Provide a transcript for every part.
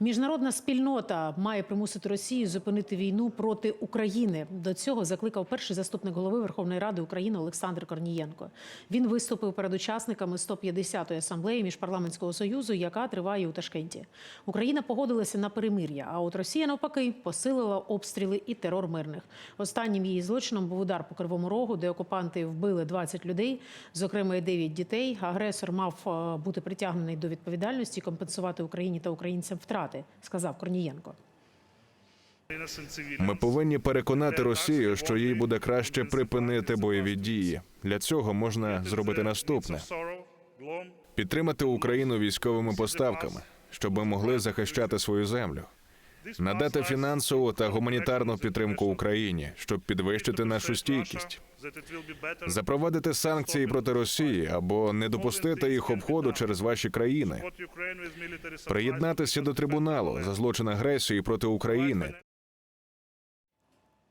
Міжнародна спільнота має примусити Росію зупинити війну проти України. До цього закликав перший заступник голови Верховної Ради України Олександр Корнієнко. Він виступив перед учасниками 150-ї асамблеї міжпарламентського союзу, яка триває у Ташкенті. Україна погодилася на перемир'я, а от Росія навпаки посилила обстріли і терор мирних. Останнім її злочином був удар по Кривому Рогу, де окупанти вбили 20 людей, зокрема і 9 дітей. Агресор мав е, бути притягнений до відповідальності, компенсувати Україні та українцям втрати, сказав Корнієнко. Ми повинні переконати Росію, що їй буде краще припинити бойові дії. Для цього можна зробити наступне: підтримати Україну військовими поставками, щоб ми могли захищати свою землю, надати фінансову та гуманітарну підтримку Україні, щоб підвищити нашу стійкість, запровадити санкції проти Росії або не допустити їх обходу через ваші країни, приєднатися до трибуналу за злочин агресії проти України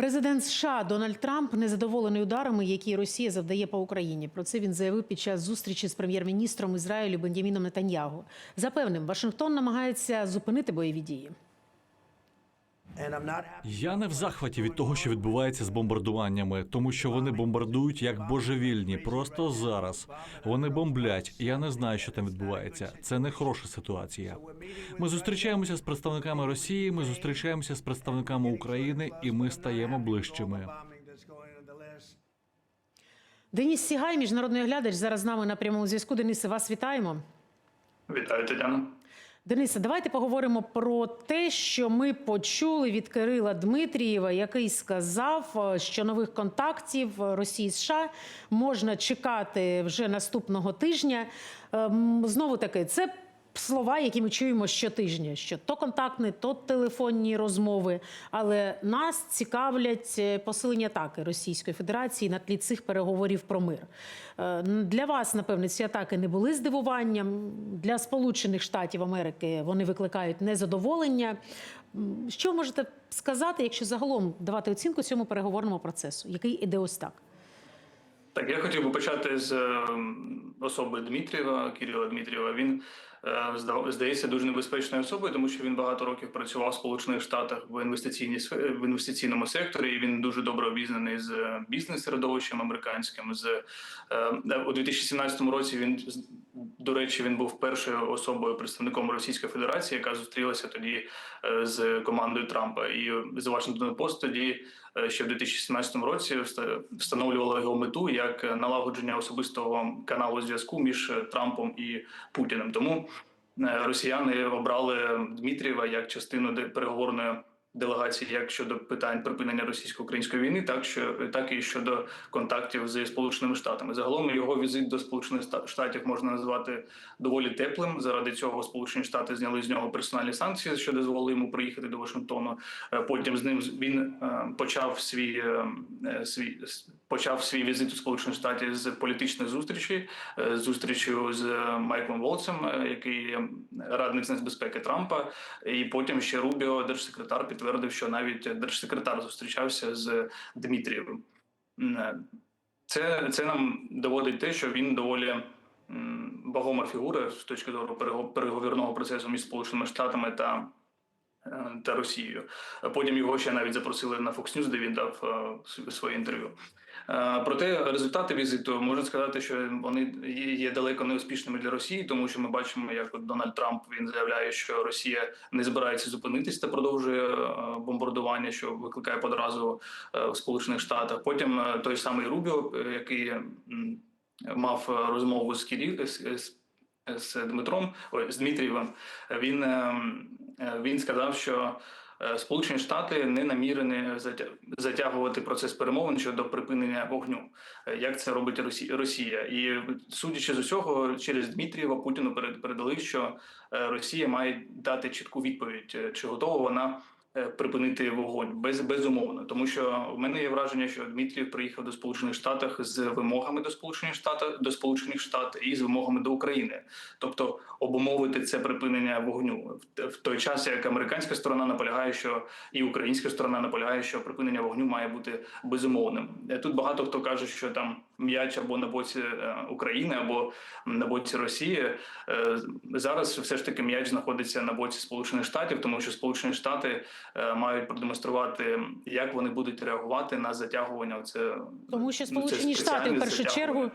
Президент США Дональд Трамп незадоволений ударами, які Росія завдає по Україні. Про це він заявив під час зустрічі з прем'єр-міністром Ізраїлю Бенджаміном Нетаньягу. Запевнив, Вашингтон намагається зупинити бойові дії. Я не в захваті від того, що відбувається з бомбардуваннями, тому що вони бомбардують як божевільні. Просто зараз вони бомблять. Я не знаю, що там відбувається. Це не хороша ситуація. Ми зустрічаємося з представниками Росії. Ми зустрічаємося з представниками України, і ми стаємо ближчими. Деніс Сігай, міжнародний оглядач, зараз з нами на прямому зв'язку. Денисе, вас вітаємо. Вітаю, Тетяна. Денисе, давайте поговоримо про те, що ми почули від Кирила Дмитрієва, який сказав, е, що нових контактів Росії США можна чекати вже наступного тижня. Ем, Знову таки, це слова, які ми чуємо щотижня, що то контактні, то телефонні розмови. Але нас цікавлять е, посилення атаки Російської Федерації на тлі цих переговорів про мир. Е, Для вас, напевне, ці атаки не були здивуванням. Для Сполучених Штатів Америки вони викликають незадоволення. Що можете сказати, якщо загалом давати оцінку цьому переговорному процесу, який іде ось так? Так, я хотів би почати з е, особи Дмитрієва, Кирила Дмитрієва. Він здається дуже небезпечною особою, тому що він багато років працював в Сполучених Штатах в інвестиційній в інвестиційному секторі. І він дуже добре обізнаний з е, бізнес-середовищем американським. З е, у 2017 році він з- до речі, він був першою особою представником Російської Федерації, яка зустрілася тоді е, з командою Трампа. І The Washington Post тоді е, ще в 2017 році вста- встановлювала його мету як налагодження особистого каналу зв'язку між е, Трампом і Путіним. Тому е, росіяни обрали Дмитрієва як частину переговорної делегації, як щодо питань припинення російсько-української війни, так що так і щодо контактів зі сполученими штатами. Загалом його візит до сполучених штатів можна назвати доволі теплим. Заради цього Сполучені Штати зняли з нього персональні санкції, що дозволили йому приїхати до Вашингтону. Е, Потім з ним він е, почав свій е, свій почав свій візит у Сполучені Штати з політичної зустрічі, е, з Майклом Волцем, який радник з нацбезпеки Трампа. І потім ще Рубіо, держсекретар, підтвердив, що навіть держсекретар зустрічався з Дмитрієвим. Е, Це, це нам доводить те, що він доволі вагома фігура з точки зору переговірного процесу між Сполученими Штатами та, е, та Росією. Потім його ще навіть запросили на Fox News, де він дав е, своє інтерв'ю. Е, Проте результати візиту можна сказати, що вони є- далеко не успішними для Росії, тому що ми бачимо, як Дональд Трамп він заявляє, що Росія не збирається зупинитись та продовжує е, бомбардування, що викликає подразу е, в Сполучених Штатах. Потім той самий Рубіо, який мав розмову з Кірі з, з, Дмитром, ой, з Дмитрієвим, він, е, е, він сказав, що Сполучені Штати не намірені затя- затягувати процес перемовин щодо припинення вогню, е, як це робить Росі- Росія. І судячи з усього, через Дмитрієва Путіну перед- передали, що е, Росія має дати чітку відповідь, е, чи готова вона е, припинити вогонь без безумовно, тому що в мене є враження, що Дмитрів приїхав до Сполучених Штатів з вимогами до Сполучених Штатів до Сполучених Штатів і з вимогами до України, тобто обумовити це припинення вогню. В, в той час, як американська сторона наполягає, що і українська сторона наполягає, що припинення вогню має бути безумовним. Е, Тут багато хто каже, що там м'яч або на боці е, України, або на боці Росії. Е, Зараз все ж таки м'яч знаходиться на боці Сполучених Штатів, тому що Сполучені Штати е, мають продемонструвати, як вони будуть реагувати на затягування. Це Тому що ну, Сполучені Штати в першу чергу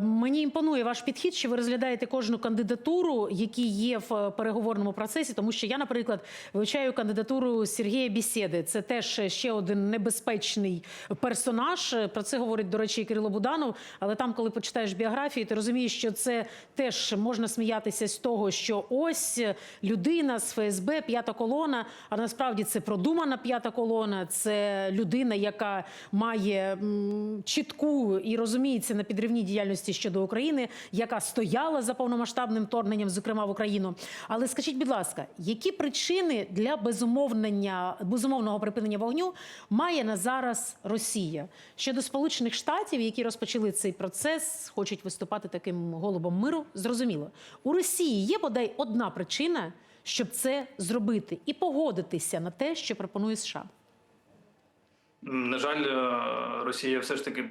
мені імпонує ваш підхід, що ви розглядаєте кожну кандидатуру, які є в переговорному процесі. Тому що я, наприклад, вивчаю кандидатуру Сергія Бісєди. Це теж ще один небезпечний персонаж. Про це говорить до речі Кирило Буданов. Але там, коли почитаєш біографію, ти розумієш, що це теж можна сміятися з того, що ось людина з ФСБ, п'ята колона. А насправді це продумана п'ята колона. Це людина, яка має чітку і розуміється на підривній діяльності щодо України, яка стояла за повномасштабним вторгненням, зокрема в Україну. Але скажіть, будь ласка, які причини для безумовнення безумовного припинення вогню має на зараз Росія щодо Сполучених Штатів, які розпочали цей процес, хочуть виступати таким голубом миру? Зрозуміло, у Росії є бодай одна причина, щоб це зробити, і погодитися на те, що пропонує США. На жаль, е, Росія все ж таки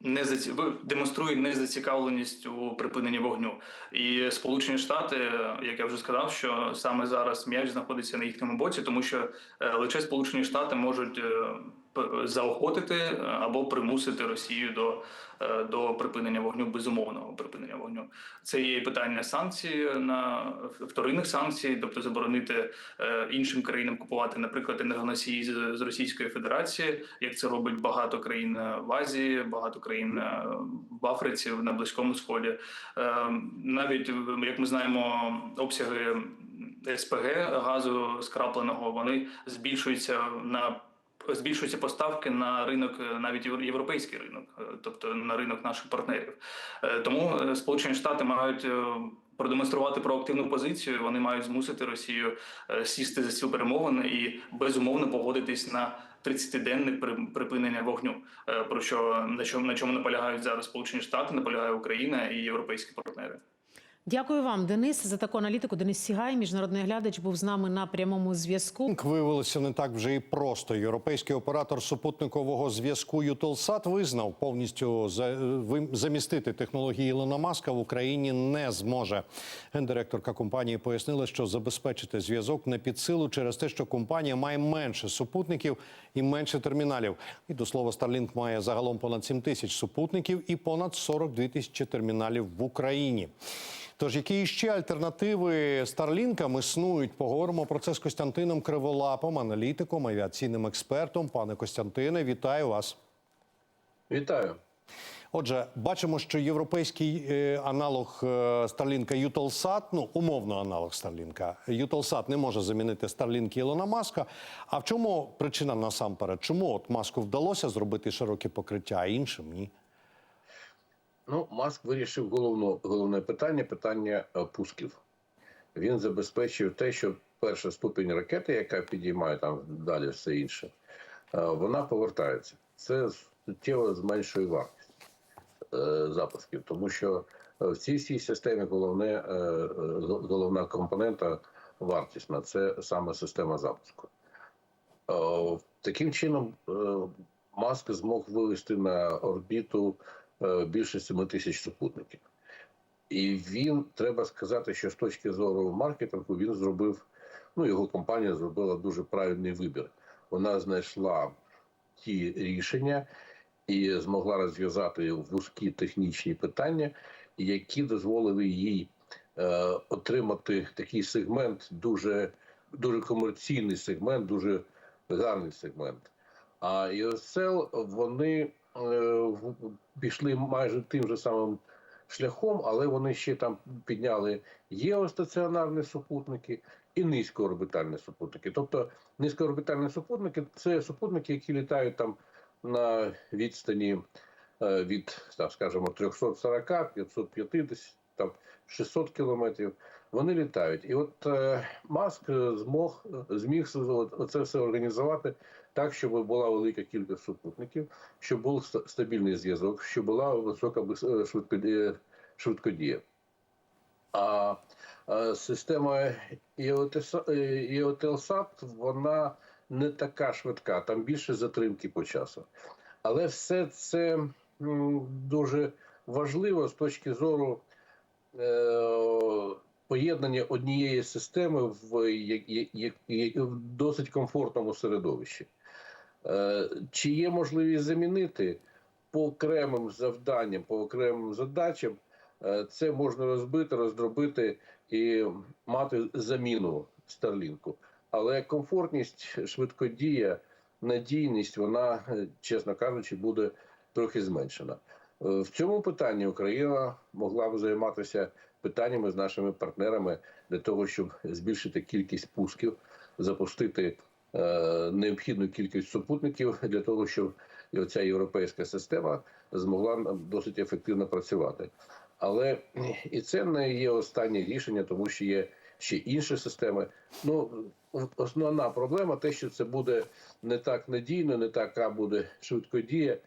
не заці... демонструє незацікавленість у припиненні вогню. І Сполучені Штати, як я вже сказав, що саме зараз м'яч знаходиться на їхньому боці, тому що е, лише Сполучені Штати можуть е, заохотити е, або примусити Росію до, е, до припинення вогню, безумовного припинення вогню. Це є питання санкцій на вторинних санкцій, тобто заборонити е, іншим країнам купувати, наприклад, енергоносії з, Російської Федерації, як це робить багато країн в Азії, багато країн в Африці, на Близькому Сході. Навіть як ми знаємо, обсяги СПГ газу скрапленого вони збільшуються на збільшуються поставки на ринок, е, навіть європейський ринок, е, тобто на ринок наших партнерів. Е, Тому Сполучені Штати мають продемонструвати проактивну позицію. Вони мають змусити Росію сісти за стіл перемовин і безумовно погодитись на 30-денне при- припинення вогню. Про що на чому на чому наполягають зараз Сполучені Штати, наполягає Україна і європейські партнери. Дякую вам, Денис, за таку аналітику. Денис Сігай, міжнародний глядач, був з нами на прямому зв'язку. Виявилося не так вже і просто. Європейський оператор супутникового зв'язку Eutelsat визнав повністю замістити технології Ілона Маска в Україні не зможе. Гендиректорка компанії пояснила, що забезпечити зв'язок не під силу через те, що компанія має менше супутників і менше терміналів. І до слова, Starlink має загалом понад 7 тисяч супутників і понад 42 тисячі терміналів в Україні. Тож, які ще альтернативи Старлінкам існують? Поговоримо про це з Костянтином Криволапом, аналітиком, авіаційним експертом. Пане Костянтине, вітаю вас. Вітаю. Отже, бачимо, що європейський е, аналог е, Старлінка Eutelsat, ну умовно аналог Старлінка, Eutelsat не може замінити Старлінк Ілона Маска. А в чому причина насамперед? Чому от маску вдалося зробити широке покриття, а іншим ні? Ну, Маск вирішив головно, головне питання питання е, пусків. Він забезпечив те, що перша ступінь ракети, яка підіймає там далі все інше, е, вона повертається. Це суттєво зменшує вартість е, запусків, тому що в цій всій системі головне, головна компонента вартісна це саме система запуску. Таким чином, Маск змог вивести на орбіту більше 7 тисяч супутників. І він, треба сказати, що з точки зору маркетингу він зробив, ну його компанія зробила дуже правильний вибір. Вона знайшла ті рішення і змогла розв'язати вузькі технічні питання, які дозволили їй е, отримати такий сегмент, дуже, дуже комерційний сегмент, дуже гарний сегмент. А ESL, вони е, пішли майже тим же самим шляхом, але вони ще там підняли геостаціонарні супутники і низькоорбітальні супутники. Тобто низькоорбітальні супутники це супутники, які літають там на відстані е, від, так скажімо, 340, 550, там 600 кілометрів. вони літають. І от е, Маск е, змог зміг це- все організувати так, щоб була велика кількість супутників, щоб був стабільний зв'язок, щоб була висока е, швидкодія. швидкодія. А е, система е, EOTELSAT, вона не така швидка, там більше затримки по часу. Але все це дуже важливо з точки зору е, поєднання однієї системи в, в досить комфортному середовищі. Е, Чи є можливість замінити по окремим завданням, по окремим задачам? Е, Це можна розбити, роздробити і мати заміну Старлінку. Але комфортність, швидкодія, надійність, вона, е, чесно кажучи, буде трохи зменшена. Е, В цьому питанні Україна могла б займатися питаннями з нашими партнерами для того, щоб збільшити кількість пусків, запустити е, необхідну кількість супутників для того, щоб і оця європейська система змогла досить ефективно працювати. Але і це не є останнє рішення, тому що є ще інші системи. Ну основна проблема те, що це буде не так надійно, не така буде швидкодія,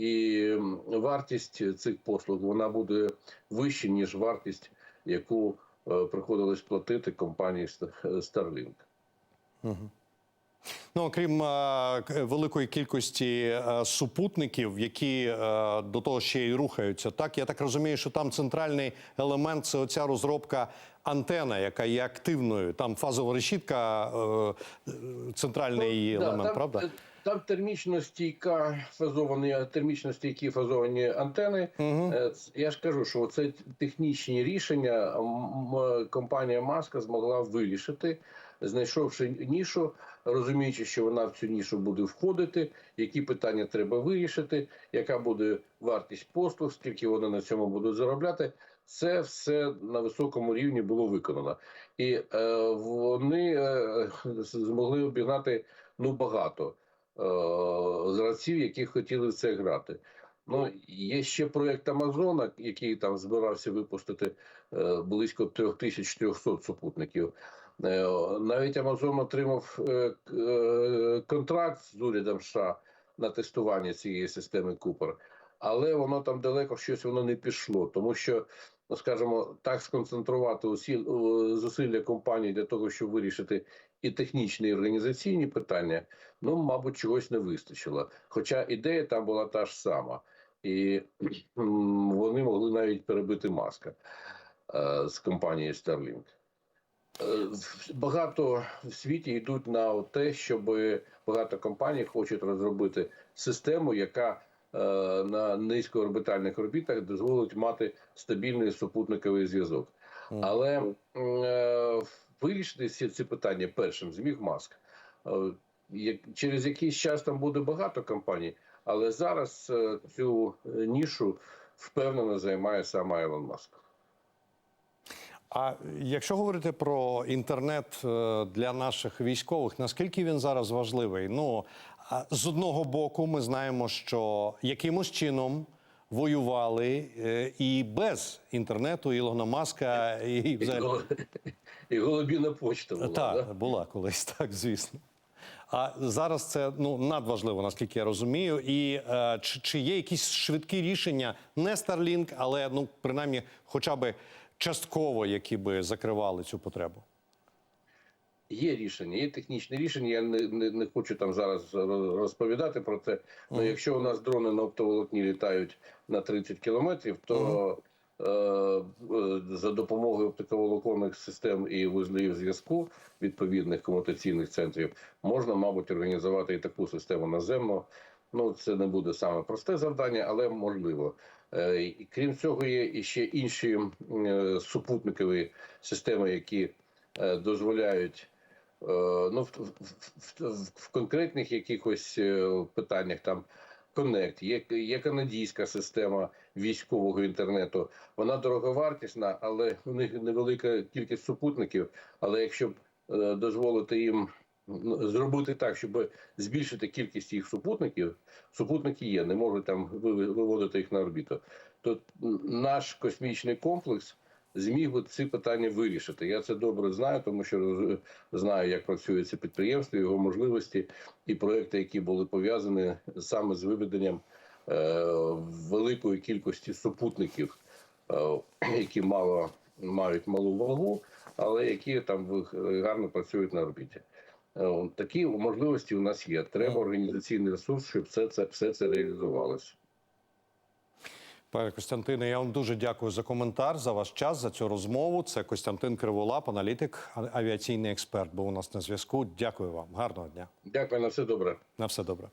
і вартість цих послуг вона буде вища, ніж вартість, яку е, приходилось платити компанії Starlink. Ну, окрім е, великої кількості е, супутників, які е, до того ще й рухаються, так я так розумію, що там центральний елемент це оця розробка антена, яка є активною. Там фазова решітка, е, е, центральний Ну, Да, елемент, там, правда? Е, Там термічно стійка фазовані, термічно стійкі фазовані антени. Е, ц- Я ж кажу, що це технічні рішення м, компанія Маска змогла вирішити, знайшовши нішу, розуміючи, що вона в цю нішу буде входити, які питання треба вирішити, яка буде вартість послуг, скільки вони на цьому будуть заробляти. Це все на високому рівні було виконано, і е, вони е, змогли обігнати ну багато е, гравців, які хотіли в це грати. Ну, є ще проєкт Амазона, який там збирався випустити е, близько 3300 супутників. Е, навіть Амазон отримав контракт з урядом США на тестування цієї системи Купер. Але воно там далеко щось воно не пішло, тому що, ну скажімо, так сконцентрувати усі е, зусилля компанії для того, щоб вирішити і технічні, і організаційні питання, ну, мабуть, чогось не вистачило. Хоча ідея там була та ж сама, і вони могли навіть перебити маска е, з компанією Starlink. Е, Багато в світі йдуть на те, щоб багато компаній хочуть розробити систему, яка на низькоорбітальних орбітах дозволить мати стабільний супутниковий зв'язок. Але е, вирішити всі ці питання першим зміг Маск. Е, Через якийсь час там буде багато компаній, але зараз е, цю е, нішу впевнено займає саме Ілон Маск. А якщо говорити про інтернет е, для наших військових, наскільки він зараз важливий? Ну з одного боку, ми знаємо, що якимось чином воювали е, і без інтернету Ілона Маска, і І, взагалі і голубіна почта була. так да? була колись, так звісно. А зараз це ну надважливо, наскільки я розумію. І е, чи, чи є якісь швидкі рішення, не Starlink, але ну принаймні, хоча б частково, які би закривали цю потребу? Є рішення, є технічне рішення. Я не, не, не хочу там зараз розповідати про це. Але якщо у нас дрони на оптоволокні літають на 30 кілометрів, то е, е, за допомогою оптиковолоконних систем і вузлів зв'язку відповідних комутаційних центрів можна, мабуть, організувати і таку систему наземно. Ну, це не буде саме просте завдання, але можливо. Е, і Крім цього, є і ще інші е, супутникові системи, які е, дозволяють ну, в, в, в, в конкретних якихось е, питаннях там Connect, є, є канадійська система військового інтернету. Вона дороговартісна, але у них невелика кількість супутників. Але якщо б е, дозволити їм ну, зробити так, щоб збільшити кількість їх супутників, супутники є, не можуть там ви- виводити їх на орбіту. То наш космічний комплекс зміг би ці питання вирішити. Я це добре знаю, тому що знаю, як працює це підприємство, його можливості і проекти, які були пов'язані саме з виведенням е, великої кількості супутників, е, які мало мають малу вагу, але які там в- гарно працюють на орбіті. Е, Такі можливості у нас є. Треба організаційний ресурс, щоб все це все це реалізувалося. Пане Костянтине, я вам дуже дякую за коментар, за ваш час, за цю розмову. Це Костянтин Криволап, аналітик, авіаційний експерт, був у нас на зв'язку. Дякую вам. Гарного дня. Дякую на все добре. На все добре.